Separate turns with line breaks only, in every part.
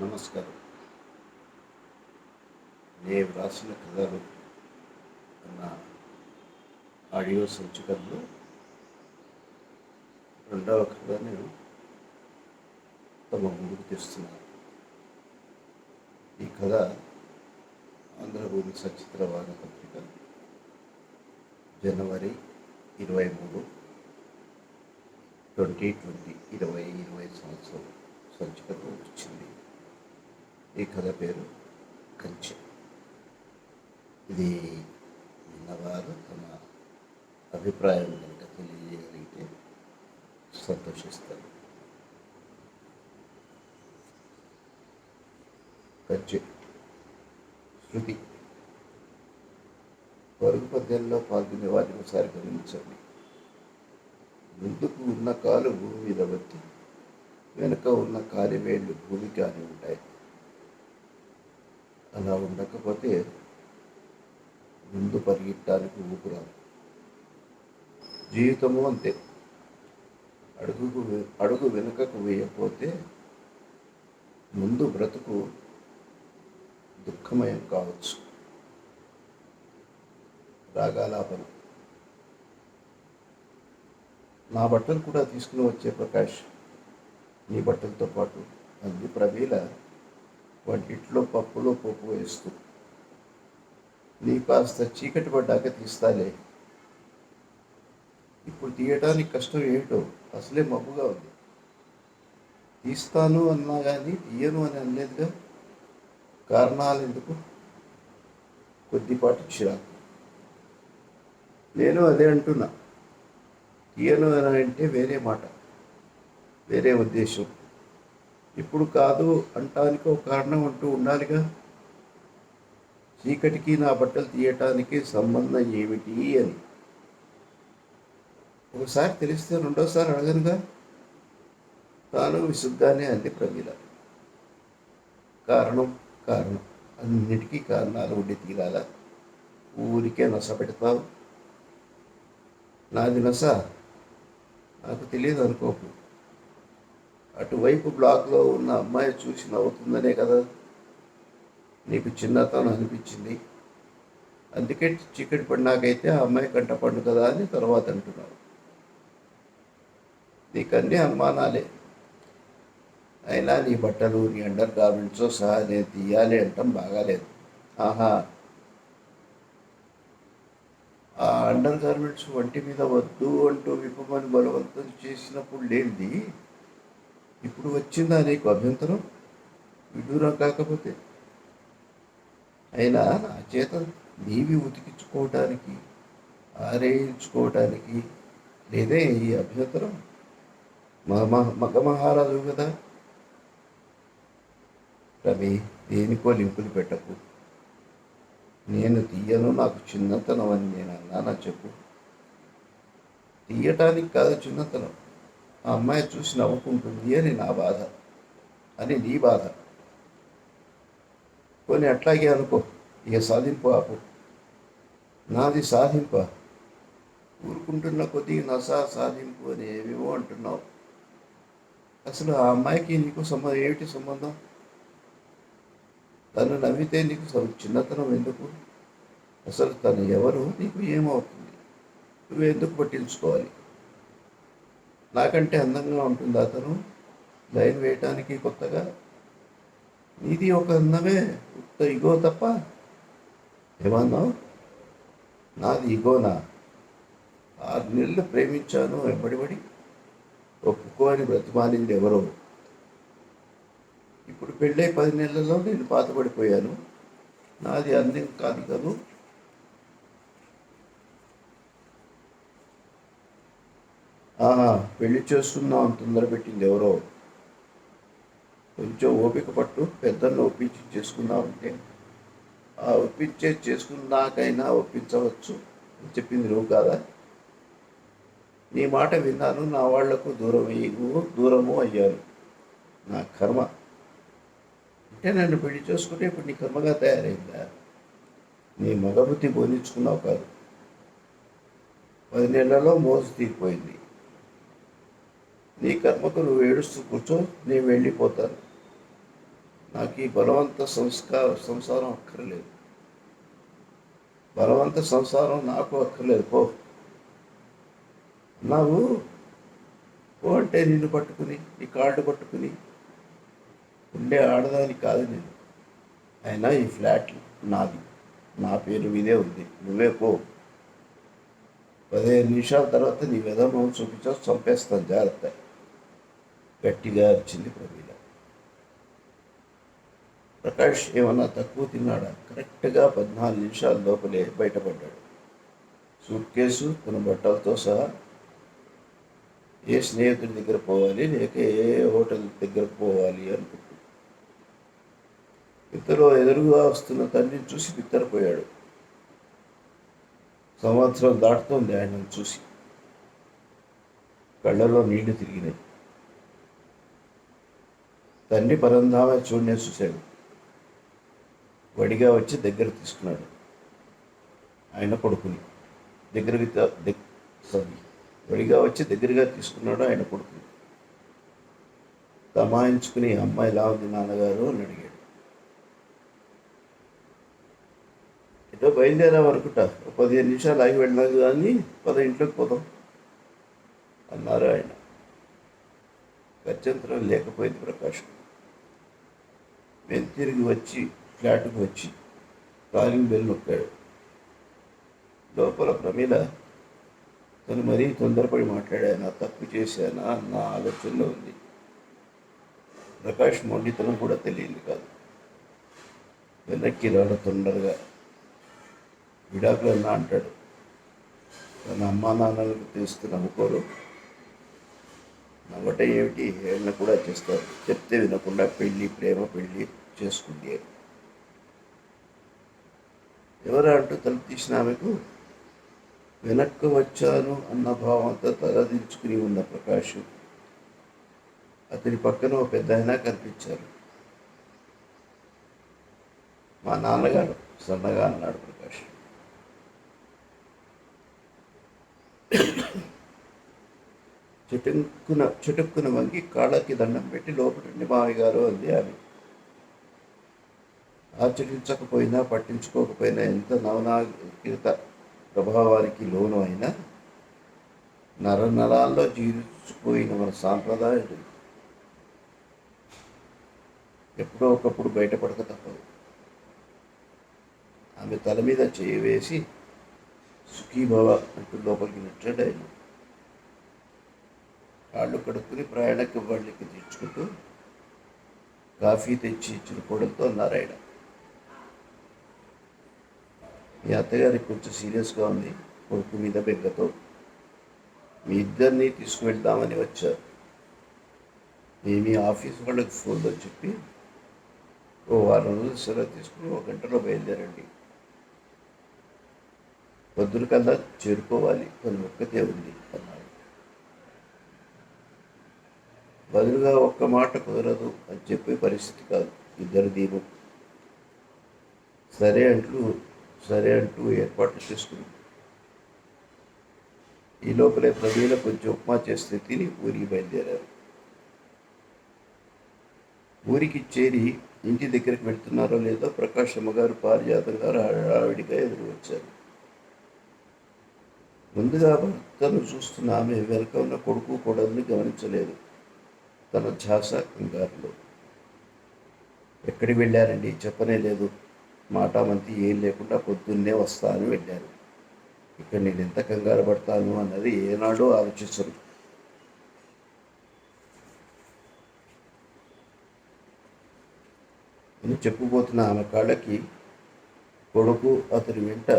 నమస్కారం. నేను రాసిన కథలు అన్న ఆడియో సంచికల్లో రెండవ కథను తమ ముందుకు తెస్తున్నాను ఈ కథ ఆంధ్రభూమి సచిత్ర వారపత్రిక జనవరి ఇరవై మూడు ట్వంటీ ట్వంటీ ఇరవై ఇరవై సంవత్సరం సంచికతో వచ్చింది. ఈ కథ పేరు కంచె. ఇది విన్నవారు తమ అభిప్రాయం కనుక తెలియజేయగలిగితే సంతోషిస్తారు. కంచె శృతి. పరుగు పద్యంలో పాల్గొనే వారిని ఒకసారి గమనించండి. ముందుకు ఉన్న కాలు భూమి మీద బట్టి వెనుక ఉన్న కాలి వేళ్ళు భూమికి అని ఉంటాయి అలా ఉండకపోతే ముందు పరిగెట్టడానికి ఊపురాదు జీవితము అంతే. అడుగుకు అడుగు వెనుకకు వేయకపోతే ముందు బ్రతుకు దుఃఖమయం కావచ్చు. రాగాలాపన. నా బట్టలు కూడా తీసుకుని వచ్చే ప్రకాష్ నీ బట్టలతో పాటు అంది ప్రవీల వంటిట్లో పప్పులో పప్పు వేస్తూ. నీ కాస్త చీకటి పడ్డాక తీస్తాలే. ఇప్పుడు తీయటానికి కష్టం ఏమిటో అసలే మబ్బుగా ఉంది. తీస్తాను అన్నా కానీ తీయను అని అనలేదుగా. కారణాలు ఎందుకు? కొద్దిపాటి చిరాకు. నేను అదే అంటున్నా. తీయను అని అంటే వేరే మాట వేరే ఉద్దేశం. ఇప్పుడు కాదు అంటానికి ఒక కారణం అంటూ ఉండాలిగా. చీకటికి నా బట్టలు తీయటానికి సంబంధం ఏమిటి అని. ఒకసారి తెలిస్తే రెండోసారి అడగనుగా. తాను విసుగ్గానే అంది ప్రమీల. కారణం కారణం. అన్నిటికీ కారణాలు ఉండి తీరాలా? ఊరికే నస పెడతావు. నాది నస. నాకు తెలియదు అనుకోకు. అటువైపు బ్లాక్లో ఉన్న అమ్మాయి చూసి నవ్వుతుందనే కదా? నీకు చిన్నతనం అనిపించింది. అందుకే చీకటి పడినాకైతే ఆ అమ్మాయి కంట పండు కదా అని తర్వాత అంటున్నావు. నీకన్నీ అనుమానాలే అయినా నీ బట్టలు నీ అండర్ గార్మెంట్స్ సహా నేను తీయాలి అంటాం బాగాలేదు. ఆహా. ఆ అండర్ గార్మెంట్స్ వంటి మీద వద్దు అంటూ విప్పమని బలవంతం చేసినప్పుడు లేనిది ఇప్పుడు వచ్చిందా నీకు అభ్యంతరం? విడూరం కాకపోతే. అయినా నా చేత నీవి ఉతికించుకోవటానికి ఆరేయించుకోవటానికి లేదే ఈ అభ్యంతరం? మగ మగ మహారాజు కదా. రవి దేనికో లింకులు పెట్టకు. నేను తీయను నాకు చిన్నతనం అని నేను అన్నానా చెప్పు. తీయటానికి కాదు చిన్నతనం. ఆ అమ్మాయి చూసి నవ్వుకుంటుంది అని నా బాధ అని నీ బాధ. కొన్ని అట్లాగే అనుకో ఇక సాధింపు ఆపు. నాది సాధింప. ఊరుకుంటున్న కొద్దీ నసా సాధింపు అని ఏవేవో అంటున్నావు. అసలు ఆ అమ్మాయికి నీకు సంబంధం ఏమిటి సంబంధం? తను నవ్వితే నీకు చిన్నతనం ఎందుకు? అసలు తను ఎవరు? నీకు ఏమవుతుంది? నువ్వు ఎందుకు పట్టించుకోవాలి? నాకంటే అందంగా ఉంటుంది అతను. లైన్ వేయటానికి కొత్తగా. నీది ఒక అందమే ఉత్త ఇగో తప్ప ఏమన్నావు? నాది ఇగోనా? ఆరు నెలలు ప్రేమించాను వెంబడిబడి ఒప్పుకోని బ్రతిమాలింది ఎవరో. ఇప్పుడు పెళ్ళై పది నెలల్లో నేను పాతపడిపోయాను నాది అందం కాదు కదూ? ఆహా పెళ్ళి చేసుకుందాం అని తొందర పెట్టింది ఎవరో. కొంచెం ఓపిక పట్టు పెద్దలను ఒప్పించి చేసుకుందామంటే ఆ ఒప్పించే చేసుకున్నాకైనా ఒప్పించవచ్చు అని చెప్పింది నువ్వు కాదా? నీ మాట విన్నాను నా వాళ్ళకు దూరం అయ్యి దూరము అయ్యాను నా కర్మ. అంటే నన్ను పెళ్ళి చేసుకుంటే ఇప్పుడు నీ కర్మగా తయారైందా? నీ మగబుద్ధి బోధించుకున్నావు కాదు. పది నెలలలో మోజు తీరిపోయింది. నీ కర్మకు నువ్వు ఏడుస్తూ కూర్చో నేను వెళ్ళిపోతాను. నాకు ఈ బలవంత సంస్కార సంసారం అక్కర్లేదు. బలవంత సంసారం నాకు అక్కర్లేదు. పో. అన్నావు. పో అంటే నిన్ను పట్టుకుని నీ కార్డు పట్టుకుని. ఉండే ఆడదాని కాదు నేను. అయినా ఈ ఫ్లాట్ నాది. నా పేరు మీదే ఉంది. నువ్వే పో. పదిహేను నిమిషాల తర్వాత నీ విధమం చూపించా చంపేస్తాను. జాగ్రత్త. గట్టిగా అరిచింది ప్రవీణ. ప్రకాష్ ఏమన్నా తక్కువ తిన్నాడా? కరెక్ట్గా పద్నాలుగు నిమిషాల లోపలే బయటపడ్డాడు. సూట్ కేసు తన బట్టలతో సహా ఏ స్నేహితుడి దగ్గర పోవాలి లేక ఏ హోటల్ దగ్గర పోవాలి అనుకుంటున్నాడు ఇద్దరు ఎదురుగా వస్తున్న తండ్రిని చూసి బిత్తరపోయాడు. సంవత్సరం దాటుతోంది ఆయనను చూసి. కళ్ళలో నీళ్ళు తిరిగినాయి. తండ్రి పరంధామ చూడనే చూశాడు. వడిగా వచ్చి దగ్గర తీసుకున్నాడు. ఆయన కొడుకుని దగ్గరికి సారీ వడిగా వచ్చి దగ్గరగా తీసుకున్నాడు ఆయన కొడుకుని. తమాయించుకుని అమ్మాయి ఎలా ఉంది నాన్నగారు అని అడిగాడు. ఏదో బయలుదేరాం అనుకుంటా ఒక పదిహేను నిమిషాలు ఆగి వెళ్ళినాం కానీ పద ఇంట్లోకి పోదాం అన్నారు ఆయన. గత్యంతరం లేకపోయింది ప్రకాశం. మేము తిరిగి వచ్చి ఫ్లాట్కి వచ్చి కాలింగ్ బెల్ నొక్కాడు. లోపల ప్రమీల తను మరీ తొందరపడి మాట్లాడానా తప్పు చేశానా అన్న ఆలోచనలో ఉంది. ప్రకాష్ మొండితనం కూడా తెలియదు కాదు. వెనక్కి రాడు తొందరగా. విడాకులన్నా అంటాడు. తన అమ్మా నాన్నలకు తెలిస్తే నమ్ముకోరు నవ్వట ఏమిటి? హేళన కూడా చేస్తారు. చెప్తే వినకుండా పెళ్ళి ప్రేమ పెళ్ళి చేసుకుంది ఎవరా అంటూ తలుపు తీసిన ఆమెకు? వెనక్కు వచ్చాను అన్న భావంతో తలదించుకుని ఉన్న ప్రకాష్ అతని పక్కన ఒక పెద్ద ఆయన కనిపించారు. మా నాన్నగారు సన్నగా అన్నాడు ప్రకాష్ చెటుక్కున చెటుక్కున వంగి కాళ్ళకి దండం పెట్టి లోపలండి మామయ్య గారు అంది ఆమె. ఆచరించకపోయినా పట్టించుకోకపోయినా ఎంత నవనాగరికత ప్రభావానికి లోను అయినా నరనరాల్లో జీవించిపోయిన మన సాంప్రదాయాలు ఎప్పుడో ఒకప్పుడు బయటపడక తప్పదు ఆమె తల మీద చేయి వేసి సుఖీభవ అంటూ లోపలికి నెట్టాడు ఆయన. కాళ్ళు కడుక్కుని ప్రయాణకి వాళ్ళకి తెచ్చుకుంటూ కాఫీ తెచ్చి ఇచ్చిన కోడలతో నారాయణ ఆయన. మీ అత్తగారికి కొంచెం సీరియస్గా ఉంది కొడుకు మీద బెగ్గతో మీ ఇద్దరిని తీసుకువెళ్దామని వచ్చారు. మేము మీ ఆఫీస్ వాళ్ళకి ఫోన్లో చెప్పి ఓ వారం రోజులు సెలవు తీసుకుని ఒక గంటలో బయలుదేరండి. పొద్దున కల్లా చేరుకోవాలి కొన్ని ఒక్కతే ఉంది అన్నారు. బదులుగా ఒక్క మాట కుదరదు అని చెప్పే పరిస్థితి కాదు. ఇద్దరు దీపం. సరే అంటూ సరే అంటూ ఏర్పాట్లు చేసుకుని ఈ లోపలే ప్రవీణ కొంచెం ఉప్మా చేస్తే తిని ఊరికి బయలుదేరారు. ఊరికి చేరి ఇంటి దగ్గరికి వెళ్తున్నారో లేదో ప్రకాష్ అమ్మగారు పారిజాతం గారు హడావిడిగా ఎదురు వచ్చారు ముందుగా భర్తను చూస్తున్న ఆమె వెనక ఉన్న కొడుకు కొడల్ని గమనించలేదు. తన ఛాస కంగారులో ఎక్కడికి వెళ్ళారండి? చెప్పనే లేదు. మాటామంతి ఏం లేకుండా పొద్దున్నే వస్తా అని వెళ్ళారు. ఇక్కడ నేను ఎంత కంగారు పడతాను అన్నది ఏనాడో ఆలోచించరు అని చెప్పుబోతున్న ఆమె కాళ్ళకి కొడుకు అతని వెంట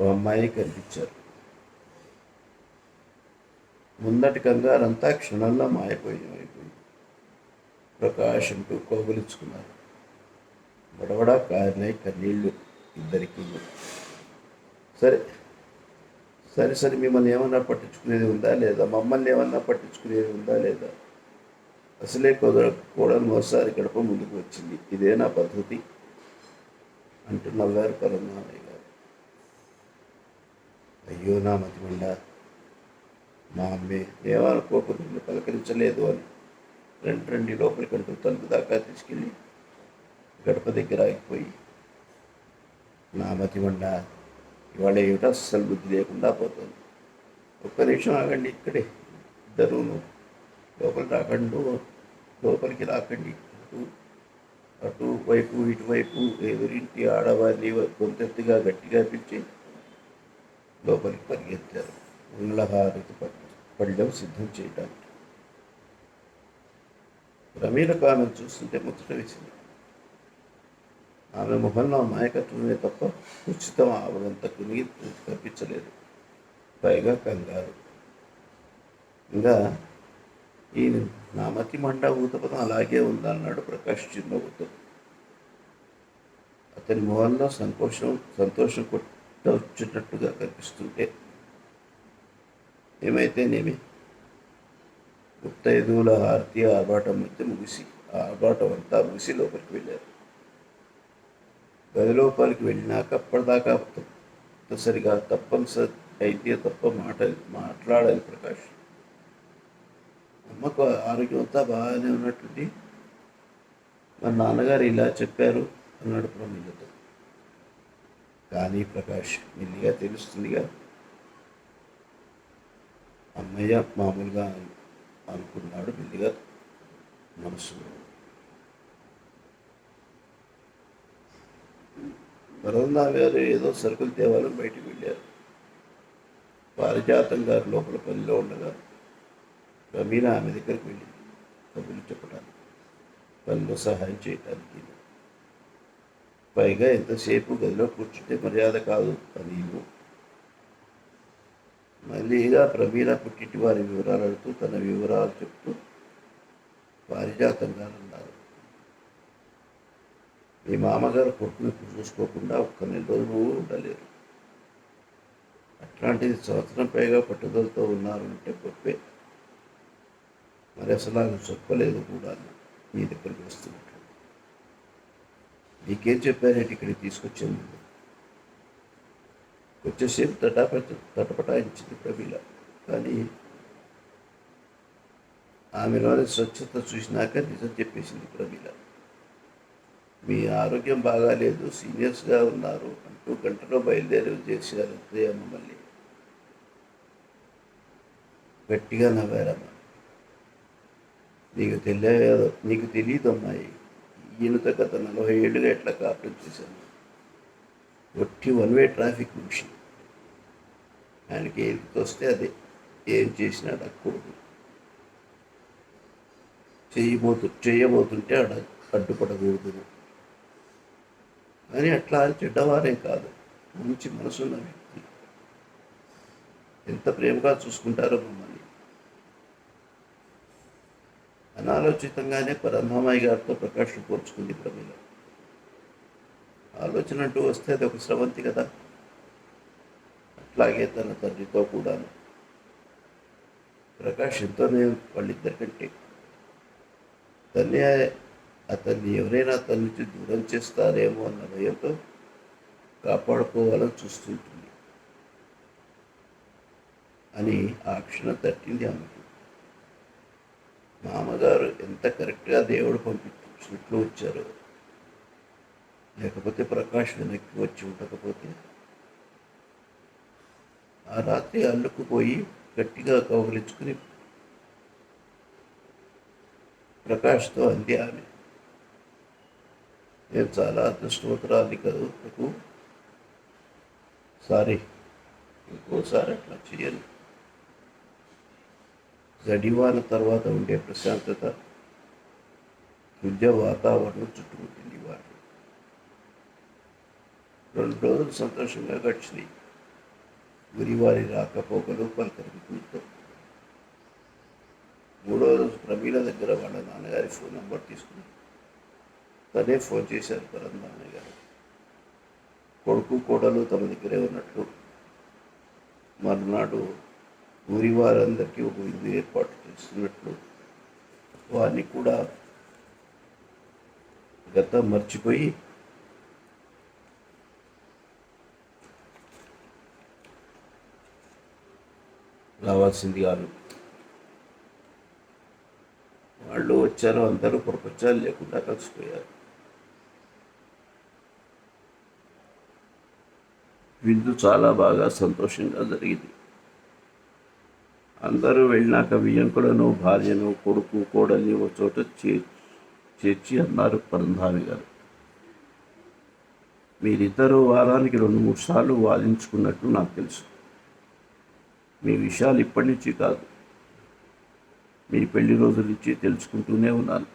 ఓ అమ్మాయి కనిపించారు. ముందటి కంగారంతా క్షణంలో మాయపోయింది అయిపోయింది ప్రకాశంతో కోగులించుకున్నారు. బడబడా కారినాయి కన్నీళ్ళు ఇద్దరికి సరే సరే సరే మిమ్మల్ని ఏమన్నా పట్టించుకునేది ఉందా లేదా? మమ్మల్ని ఏమన్నా పట్టించుకునేది ఉందా లేదా? అసలే కుదర కూడా మరోసారి గడప ముందుకు వచ్చింది. ఇదే నా పద్ధతి అంటూ నవ్వారు పరమానయ్య గారు. అయ్యో నా మతిమండా మా అమ్మే ఏమనుకోకుండా నిన్ను పలకరించలేదు అని. రెండు రెండు లోపలికి అంటూ తలుపు దాకా తీసుకెళ్ళి గడప దగ్గర ఆగిపోయి నా మతి వండ ఇవాళ ఏమిటో అస్సలు బుద్ధి లేకుండా పోతుంది. ఒక్క నిమిషం ఆగండి ఇక్కడే ఇద్దరును. లోపలికి రాకండు లోపలికి రాకండి. అటు అటు వైపు ఇటువైపు ఎదురింటి ఆడవారిని గొంతెత్తుగా గట్టిగా పిలిచి లోపలికి పరిగెత్తారు. మంగళహారతి పళ్ళెం సిద్ధం చేయడానికి. రమీలకు ఆమెను చూస్తుంటే ముచ్చట వేసింది. ఆమె ముఖంలో మాయకత్వమే తప్ప ఉచితం ఆవిడంత నీరు కనిపించలేదు. పైగా కంగారు. ఇంకా ఈ నా మతి మండ ఊతపదం అలాగే ఉందన్నాడు ప్రకాష్ చిరునవ్వుతో. అతని మొహంలో సంతోషం సంతోషం కొట్ట వచ్చినట్టుగా కనిపిస్తుంటే ఏమైతేనేమి? ముత్తైదువుల హారతి ఆర్భాటం మధ్య ముగిసి ఆ ఆర్భాటం అంతా ముగిసి లోపలికి వెళ్ళారు. గది లోపలికి వెళ్ళినాక అప్పటిదాకా తప్పనిసరిగా తప్పనిసరి అయితే తప్ప మాట మాట్లాడాలి ప్రకాష్. అమ్మకు ఆరోగ్యం అంతా బాగానే ఉన్నట్టుంది. మా నాన్నగారు ఇలా చెప్పారు అన్నాడు ప్రమిళతో కానీ ప్రకాష్ మెల్లిగా తెలుస్తుందిగా. అమ్మయ్య మామూలుగా అనుకున్నాడు మెల్లిగా మనసులో వరందా గారు ఏదో సరుకులు తేవాలని బయటికి వెళ్ళారు. పారిజాతం గారు లోపల పనిలో ఉండగా రమీన ఆమె దగ్గరికి వెళ్ళింది కబుర్లు చెప్పడానికి పనిలో సహాయం చేయటానికి పైగా ఎంతసేపు గదిలో కూర్చుంటే మర్యాద కాదు అని మళ్ళీగా ప్రమీల పుట్టింటి వారి వివరాలు అడుగుతూ తన వివరాలు చెప్తూ పారిజాతంగా అన్నారు మీ మామగారు కొడుకుని చూసుకోకుండా ఒక్క నెల రోజులు ఉండలేరు. అట్లాంటిది సంవత్సరం పైగా పట్టుదలతో ఉన్నారు అంటే గొప్పే. మరి అసలు నాకు చెప్పలేదు కూడా మీ దగ్గరికి వస్తున్నట్టు. మీకేం చెప్పారంటే ఇక్కడికి తీసుకొచ్చాను వచ్చేసేపు తటాపట తటపటాయించింది ప్రమీల. కానీ ఆమెలోని స్వచ్ఛత చూసినాక నిజం చెప్పేసింది ప్రమీల. మీ ఆరోగ్యం బాగాలేదు సీనియర్స్గా ఉన్నారు అంటూ గంటలో బయలుదేరి చేశారు ఉదయ మమ్మల్ని. గట్టిగా నవ్వారమ్మ. నీకు తెలియదు నీకు తెలియదు అమ్మాయి ఈయనతో గత నలభై ఏళ్ళుగా ఎట్లా కాపురం చేశాను. ఒట్టి వన్ వే ట్రాఫిక్ మిషన్. ఆయనకి ఏది వస్తే అదే. ఏం చేసినా అడగకూడదు. చేయబోతు చేయబోతుంటే అడ అడ్డుపడకూడదు. కానీ అట్లా చెడ్డవారే కాదు. మంచి మనసున్న వ్యక్తి. ఎంత ప్రేమగా చూసుకుంటారో మమ్మల్ని. అనాలోచితంగానే పరమహామయ్య గారితో ప్రకాశం పోల్చుకుంది ప్రమీల. ఆలోచన అంటూ వస్తే అది ఒక స్రవంతి కదా. అట్లాగే తన తండ్రితో కూడాను. ప్రకాష్ ఎంతోనే వాళ్ళిద్దరికంటే. తల్లి అతన్ని ఎవరైనా తన నుంచి దూరం చేస్తారేమో అన్న భయంతో కాపాడుకోవాలని చూస్తుంటుంది అని ఆ క్షణం తట్టింది ఆమెకు. మామగారు ఎంత కరెక్ట్గా దేవుడు పంపించినట్లు వచ్చారు. లేకపోతే ప్రకాష్ వెనక్కి వచ్చి ఉండకపోతే. ఆ రాత్రి అల్లుకుపోయి గట్టిగా కౌగిలించుకుని ప్రకాష్తో అంది ఆమె. నేను చాలా అదృష్టవంతురాలి కదూ నాకు సారీ ఇంకోసారి అట్లా చేయను జడివాన తర్వాత ఉండే ప్రశాంతత విద్య వాతావరణం చుట్టుముట్టింది రెండు రోజులు సంతోషంగా గడిచినాయి. గురివారి రాకపోకలు పలకరింపులతో మూడో రోజు ప్రమీల దగ్గర వాళ్ళ నాన్నగారి ఫోన్ నెంబర్ తీసుకుని తనే ఫోన్ చేశారు పరం నాన్నగారు. కొడుకు కోడలు తమ దగ్గరే ఉన్నట్లు మరునాడు ఊరి వారందరికీ ఒక విందు ఏర్పాటు చేస్తున్నట్లు వారిని కూడా గత మర్చిపోయి రావాల్సింది గారు వాళ్ళు వచ్చారు అందరూ ప్రపంచాలు లేకుండా కలిసిపోయారు. విందు చాలా బాగా సంతోషంగా జరిగింది. అందరూ వెళ్ళినాక వియంకులను భార్యను కొడుకు కోడల్ని ఒక చోట చేర్చి అన్నారు పరంధామి గారు. మీరిద్దరూ వారానికి రెండు మూడు సార్లు వాదించుకున్నట్టు నాకు తెలుసు. మీ విషయాలు ఇప్పటి నుంచి కాదు. మీ పెళ్ళి రోజుల నుంచి తెలుసుకుంటూనే ఉన్నాను.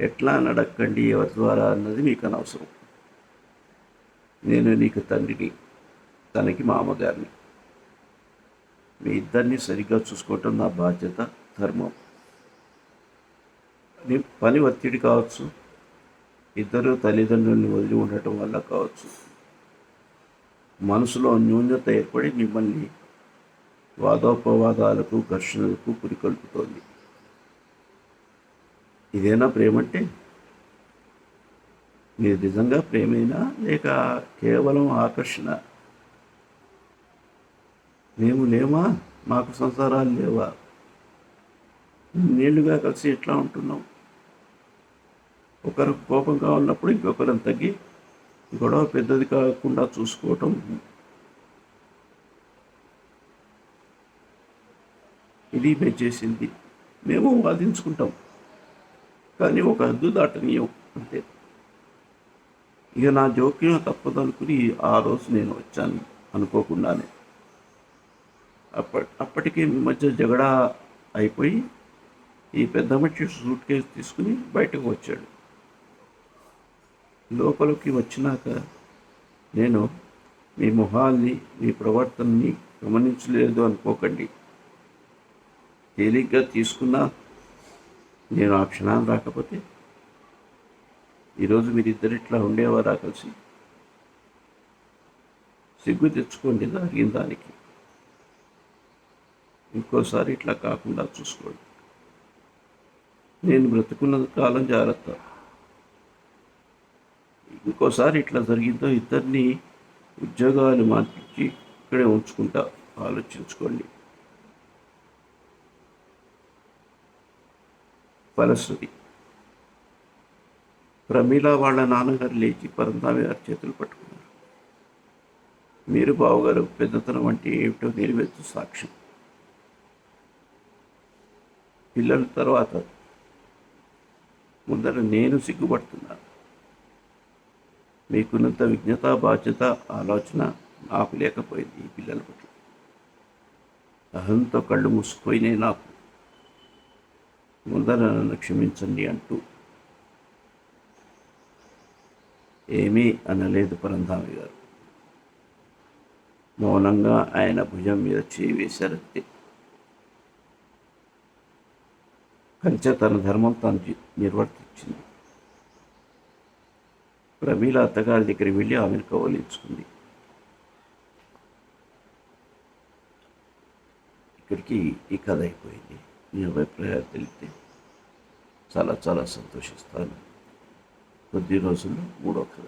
ఎట్లా నడక్కండి ఎవరి ద్వారా అన్నది మీకు అనవసరం. నేను నీకు తండ్రిని తనకి మా అమ్మగారిని మీ ఇద్దరిని సరిగ్గా చూసుకోవటం నా బాధ్యత ధర్మం. నీ పని ఒత్తిడి కావచ్చు ఇద్దరు తల్లిదండ్రుల్ని వదిలి ఉండటం వల్ల కావచ్చు. మనసులో న్యూన్యత ఏర్పడి మిమ్మల్ని వాదోపవాదాలకు ఘర్షణలకు పురికొల్పుతోంది ఇదేనా ప్రేమంటే? మీరు నిజంగా ప్రేమేనా లేక కేవలం ఆకర్షణ? మేము లేమా? మాకు సంసారాలు లేవా? నీళ్ళుగా కలిసి ఎట్లా ఉంటున్నాం? ఒకరు కోపంగా ఉన్నప్పుడు ఇంకొకరం తగ్గి గొడవ పెద్దది కాకుండా చూసుకోవటం. ఇది చేసింది. మేము వాదించుకుంటాం. కానీ ఒక హద్దు దాటనీయం అంతే. ఇక నా జోక్యం తప్పదనుకుని ఆ రోజు నేను వచ్చాను అనుకోకుండానే. అప్పటి అప్పటికి మీ మధ్య జగడా అయిపోయి ఈ పెద్ద మనిషి సూట్ కేసు తీసుకుని బయటకు వచ్చాడు. లోపలికి వచ్చినాక నేను మీ మొహాల్ని మీ ప్రవర్తనని గమనించలేదు అనుకోకండి. తేలిగ్గా తీసుకున్నా నేను ఆ క్షణాన్ని రాకపోతే ఈరోజు మీరిద్దరు ఇట్లా ఉండేవారా కలిసి? సిగ్గు తెచ్చుకోండి జరిగిన దానికి ఇంకోసారి ఇట్లా కాకుండా చూసుకోండి. నేను బ్రతుకున్న కాలం జాగ్రత్త. ఇంకోసారి ఇట్లా జరిగిందో ఇద్దరిని ఉద్యోగాలు మార్పించి ఇక్కడే ఉంచుకుంటా. ఆలోచించుకోండి. ఫలశ్రుతి. ప్రమీల వాళ్ళ నాన్నగారు లేచి పరందామి గారి చేతులు పట్టుకున్నారు. మీరు బావగారు పెద్దతనం అంటే ఏమిటో నిలువెత్తు సాక్ష్యం. పిల్లల తర్వాత ముందర నేను సిగ్గుపడుతున్నాను మీకున్నంత విజ్ఞత బాధ్యత ఆలోచన నాకు లేకపోయింది ఈ పిల్లల పట్ల. అహంతో కళ్ళు మూసుకుపోయినాయి నాకు. ముందర నన్ను క్షమించండి అంటూ. ఏమీ అనలేదు పరంధామి గారు. మౌనంగా ఆయన భుజం మీద చేయి వేశారంతే కంచె తన ధర్మం తాను నిర్వర్తించింది. ప్రమీల అత్తగారి దగ్గర వెళ్ళి ఆమెను కవలించుకుంది ఇక్కడికి ఈ కథ అయిపోయింది. మీ అభిప్రాయాలు తెలిపితే చాలా చాలా సంతోషిస్తాను. కొద్ది రోజుల్లో మూడో కథ.